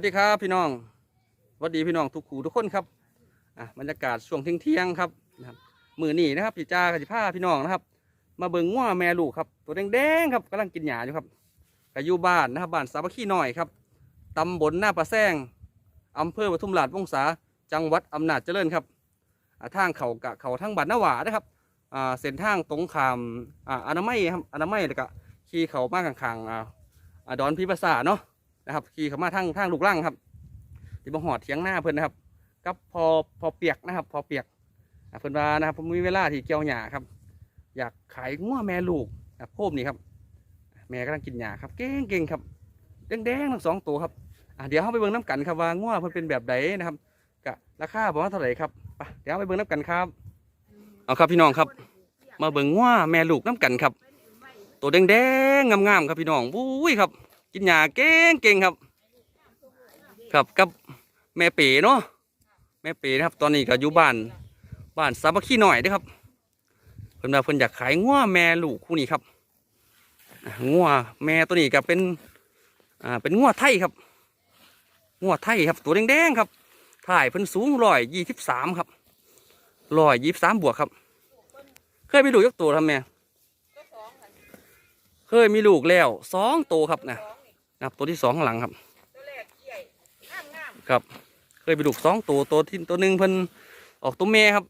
วัสดีครับพี่น้องสวัสดีพี่น้องทุกคู่ทุกคนครับอะบรรยากาศช่วงเที่ยงเที่ยงครับนะครับมือนี่นะครับพี่จ้ากับพี่ผ้าพี่น้องนะครับ มาเบิ่งง้วแม่ลูกครับ ตัวแดงๆครับกำลังกินหญ้าอยู่ครับกับอยู่บ้านนะครับบ้านสามัคคีหน่อยครับตำบลหน้าประแซงอำเภอปทุมราชวงศาจังหวัดอำนาจเจริญครับทางเขากะเขาทั้งบ้านนาวานะครับอ่าเส้นทางตรงขามอ่าอนามัยครับอนามัยแล้วก็ขี่เขามาข้างๆอ่าอ่าดอนพิภาษาเนาะ นะครับขี่เข้ามาทางทางลูกล่างครับที่บ่หอดเถียงหน้าเพิ่อนนะครับกับพอพอเปียกนะครับ พอเปียกเพิ่อนว่านะครับผมมีเวลาที่เกี่ยวหญ้าครับ อยากขายง้อแม่ลูกอะโคมนี่ครับ แม่กำลังกินหญ้าครับเก่งเก่งครับแดงๆทั้งสองตัวครับเดี๋ยวเราไปเบิ่งน้ำกันครับว่าง้อเพิ่อนเป็นแบบใดนะครับกะราคาประมาณเท่าไหร่ครับเดี๋ยวไปเบิ่งน้ำกันครับ เอาครับพี่น้องครับ มาเบิ่งง้อแม่ลูกน้ำกันครับ ตัวแดงๆงามๆครับพี่น้องบุ้ยครับ กินหญ้าเก่งเก่งครับ ครับกับแม่เป๋เนาะแม่เป๋นะครับ ตอนนี้ก็อยู่บ้านบ้านสามัคคีหน่อยเด้อครับเพิ่นว่าเพิ่นอยากขายงัวแม่ลูกคู่นี้ครับงัวแม่ตัวนี้ก็เป็นอ่าเป็นงัวไทยครับงัวไทยครับ ตัวแดงๆครับถ่ายเพิ่นสูงร้อยยี่สิบสามครับร้อยยี่สิบสามบวกครับ เคยมีลูกยักตัวทำแม่เคยมีลูกแล้วสองตัวครับนะ นะครับตัวที่สองข้างหลังครับตัวแรกเกี่ยงามงามครับ เคยไปลูกสองตัวตัวที่ตัวหนึ่งเพิ่นออกตัวแม่ครับ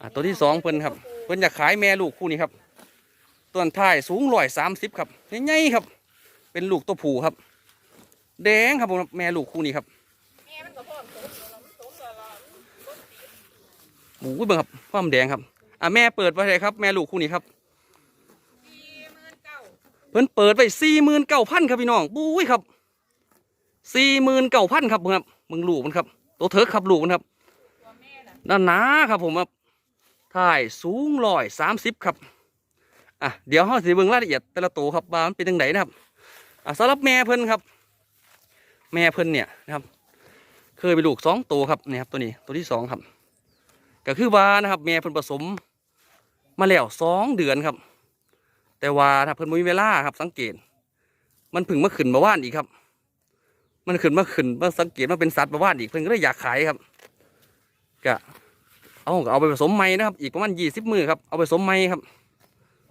อ่าตัวที่สองเพิ่นครับ เพิ่นอยากขายแม่ลูกคู่นี้ครับต้นท้ายสูงร้อยสามสิบครับใหญ่ๆครับ เป็นลูกตัวผู้ครับ แดงครับผมแม่ลูกคู่นี้ครับแม่มันก็พร้อมสมแล้วมันสมแล้วล่ะหมูเบิ่งครับความแดงครับอ่าแม่เปิดไว้เลยครับ แม่ลูกคู่นี้ครับสี่หมื่นเก้า เพิ่นเปิดไว้สี่หมื่นเก้าพันครับพี่น้องบุ้ยครับสี่หมื่นเก้าพันครับเบิ่งครับมึงลูกมันครับตัวเถิกครับลูกมันครับตัวแม่น่ะด้าครับผมครับถ่ายสูงร้อยสามสิบครับอะเดี๋ยวเราสิเบิ่งรายละเอียดแต่ละตัวครับว่ามันเป็นยังไงนะครับอะสำหรับแม่เพิ่นครับ แม่เพิ่นเนี่ยนะครับ เคยไปลูกสองตัวครับเนี่ยครับตัวนี้ตัวที่สองครับ ก็คือว่านะครับ แม่เพิ่นผสมมาแล้วสองเดือนครับ แต่ว่าถ้าเพิ่นมีเวลาครับ สังเกต มันพึ่งมาขึ้นมาว่านอีกครับ มันขึ้นมาขึ้นมาสังเกตมาเป็นสัตว์มาว่านอีกเพิ่นก็เลยอยากขายครับก็เอาเอาไปผสมใหม่นะครับ อีกประมาณยี่สิบมือครับเอาไปผสมใหม่ครับ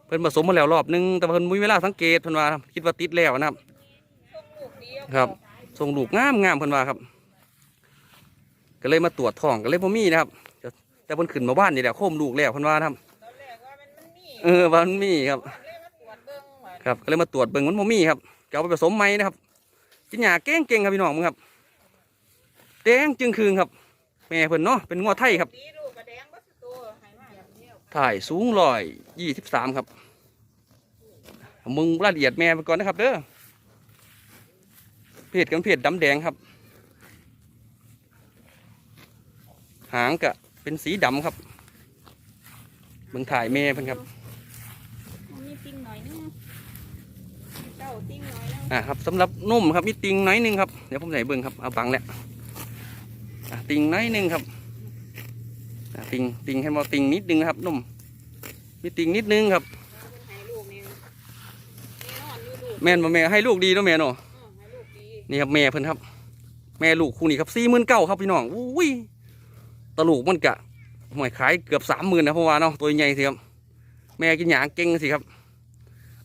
เพิ่นผสมมาแล้วรอบนึงแต่เพิ่นมีเวลาสังเกตเพิ่นว่าคิดว่าติดแล้วนะครับ ครับส่งลูกงามงามเพิ่นว่าครับ ก็เลยมาตรวจท้องก็เลยบ่มีนะครับแต่เพิ่นขึ้นมาบ้านนี่แหละโคมลูกแล้วเพิ่นว่าครับตอนว่ามันมันมีเออวามันมีครับ ครับก็เลยมาตรวจเบิ่งมันบ่มีครับก็เอาไปผสมใหมนะครับกินหญ้าเก่งครับพี่น้องมึงครับแดงจึงคืนครับ แม่เพิ่นเนาะเป็นงัวไทยครับถ่ายสูงร้อยยี่สิบสามครับ มึงรายละเอียดแม่ไปก่อนนะครับเด้อเพจกันเพจดำแดงครับ หางกะเป็นสีดำครับเบิ่งถ่ายแม่เพิ่นครับ มันมีติ้งหน่อยนึงเจ้าติ้งหน่ อ่าครับสำหรับนุ่มครับมีติงน้อยหนึงครับเดี๋ยวผมใส่เบิ่งครับเอาบังแหละอะติงน้อยหนึงครับอะติงติงให้มาติงนิดนึงครับนุ่มมีติงนิดนึงครับแน่นม่นบ่แม่ให้ลูกดีเนาะแม่เนาะนี่ครับแม่เพิ่นครับ แม่ลูกคู่นี้ครับสี่หมื่นเก้าครับพี่น้องอุ้ยตลูกมันกะหวยขายเกือบสามหมื่นนะเพราะว่าเนาะตัวใหญ่สิครับ แม่กินหยางเก่งสิครับ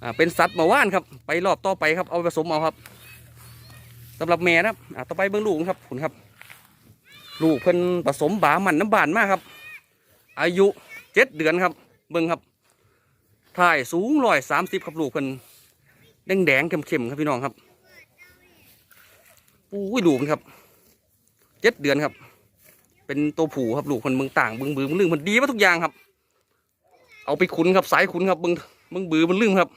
อ่าเป็นสัตว์หมาว่านครับ ไปรอบต่อไปครับ เอาผสมเอาครับสำหรับแม่นะครับอ่าต่อไปเบิ้องลูกครับคุณครับ ลูกเพิ่นผสมบามันน้ำบานมากครับ อายุเจ็ดเดือนครับ เบิ้องครับถ่ายสูงร้อยสามสิบครับลูกเพิ่นแดงแดงๆเข้มครับพี่น้องครับอุ้ยลูกมันครับเจ็ดเดือนครับ เป็นตัวผูครับลูกคนเมืองต่างเบึงบือมันลืมมันดีมาทุกอย่างครับ เอาไปขุนครับสายขุนครับเบึงเบึงบือมันลืมครับ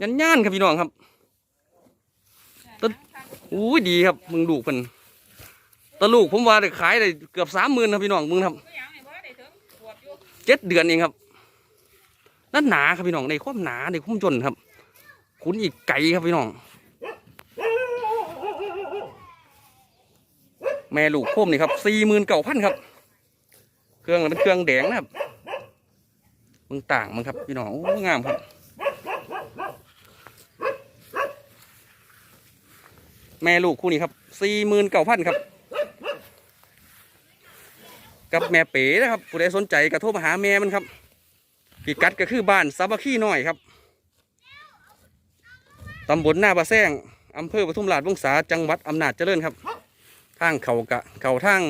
ยันย่านครับพี่น้องครับต้นอุ้ดีครับ มึงลูกมันตะลูกผมว่าได้ขายได้เกือบสามหมื่นครับพี่น้องมึงครับเจ็ดเดือนเองครับนั่นหนาครับพี่น้องในความหนาในความจนครับ ขุนอีกไก่ครับพี่น้อง แม่ลูกโคมนี่ครับสี่หมื่นเก้าพันครับ เครื่องเป็นเครื่องแดงนะครับมึงต่างมึงครับพี่น้องงามครับ แม่ลูกคู่นี้ครับสี่หมื่นเก้าพันครับ กับแม่เป๋นะครับผู้ใดสนใจก็โทรมาหาแม่มันครับพิกัดก็คือบ้านสามัคคีน้อยครับตำบลหน้าบะแซงอำเภอปทุมราชวงศาจังหวัดอำนาจเจริญครับ ทางเขากะเขาทาง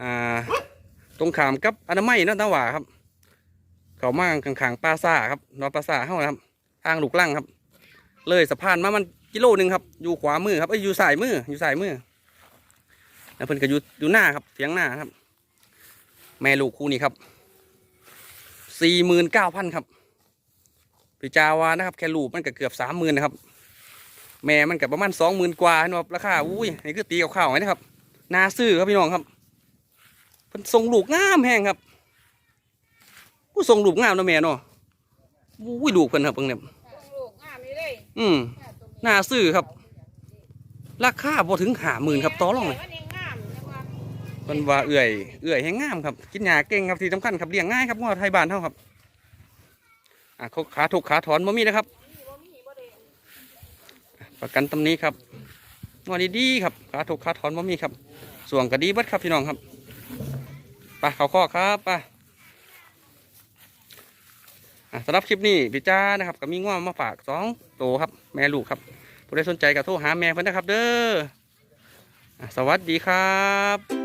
อ่าตรงขามกับอนามัยนาะตาว่าครับ เขามาข้างๆปลาซ่าครับนอปลาซ่าเข้านะครับ ทางลูกลั่งครับ เลยสะพานมามัน กิโลหนึ่งครับอยู่ขวามือครับเอ้ยอยู่สายมืออยู่สายมือแล้วเพิ่นก็อยู่อยู่หน้าครับเถียงหน้าครับ แม่ลูกคู่นี้ครับสี่หมื่นเก้าพันครับพี่จาวานะครับ แค่ลูกมันก็เกือบสามหมื่นนะครับ แม่มันก็ประมาณสองหมื่นกว่านะครับราคาอุ้ยนี่คือตีกับข้าวไว้นะครับนาซื้อครับพี่น้องครับเพิ่นส่งลูกงามแห้งครับผู้ส่งลูกงามเนาะแม่เนาะอุ้ยลูกเพิ่นครับเพิ่งเนี่ยลูกงามนี่เลยอืม น่าซื้อครับ ราคาพอถึงหาหมื่นครับต่อรองเลยมันว่ามันว่าเอื่อย เอื่อยแห้งงามครับ กินหญ้าเก่งครับที่สำคัญครับเลี้ยงง่ายครับงัวไทยบ้านเท่าครับอะขาขาถูกขาถอนบ่มีนะครับ ประกันตำหนี้ครับงวดีๆครับขาถูกขาถอนบ่มีครับ ส่วงก็ดีบัดครับพี่น้องครับไปเขาข้อครับไป สำหรับคลิปนี้พี่จ้านะครับก็มีง่วมาฝากสองตัวครับ แม่ลูกครับผู้ใดสนใจก็โทรหาแม่เพื่อนนะครับ เด้อสวัสดีครับ